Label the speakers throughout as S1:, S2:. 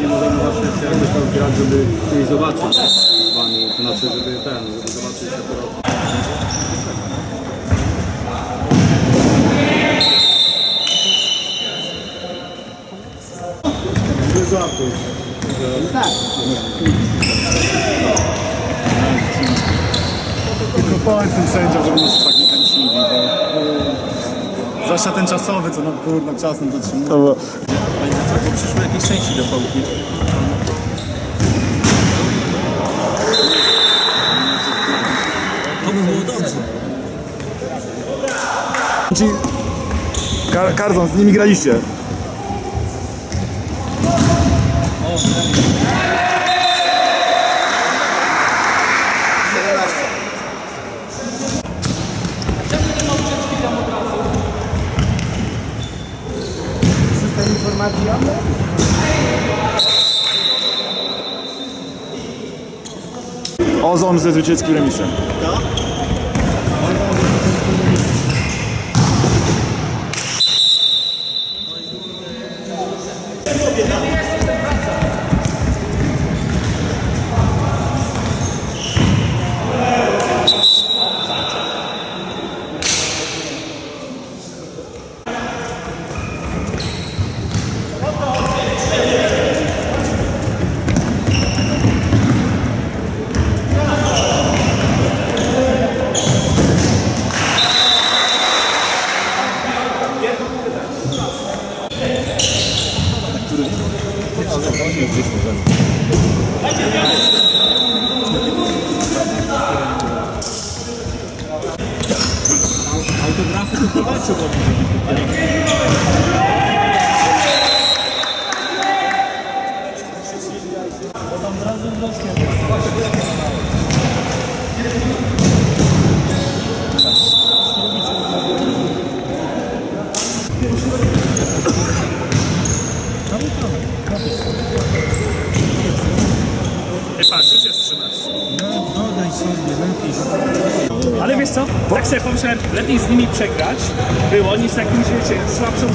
S1: nie możemy właśnie jeszcze jakoś tam żeby chcieli zobaczyć znaczy, żeby ten, żeby zobaczyć jak to robi.
S2: Tylko powiedz tym sędziom, żeby nas tak nie kręcili, bo... Zwłaszcza ten czasowy, co nam kurna czasem dotrzymuje. No bo...
S1: Bo przyszły jakieś części do pałki. To by było dobrze.
S2: Ci... Kar Karzon, z nimi graliście. Ozon ze zwycięskim remisem.
S1: Autografy to
S3: podać, czy to Ale wiesz co? Tak sobie pomyślałem, lepiej z nimi przegrać było niż z jakimś, wiecie, słabszą.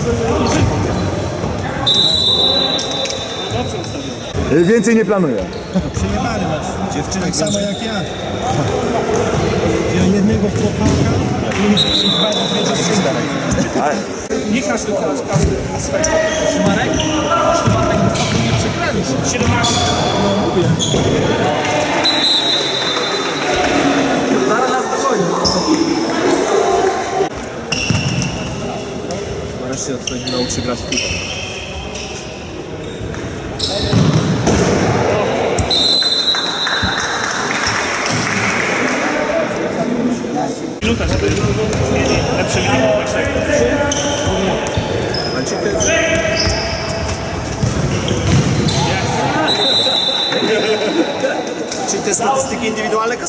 S3: Dobrze ustawione.
S2: Y, Więcej nie planuję.
S4: Przejebany masz. Dziewczyny tak samo jak ja. Ja jednego chłopaka i dwa dwie dziewczyny.
S3: Nie każdy teraz, każdy swoje. Marek? Chyba tak wysoko nie przegraliśmy. 17.
S1: nareszcie od tego nauczy grać w piłkę.
S3: Minuta, żeby mieli lepsze wyniki.
S1: Ale ci ty...
S4: Czyli te statystyki indywidualne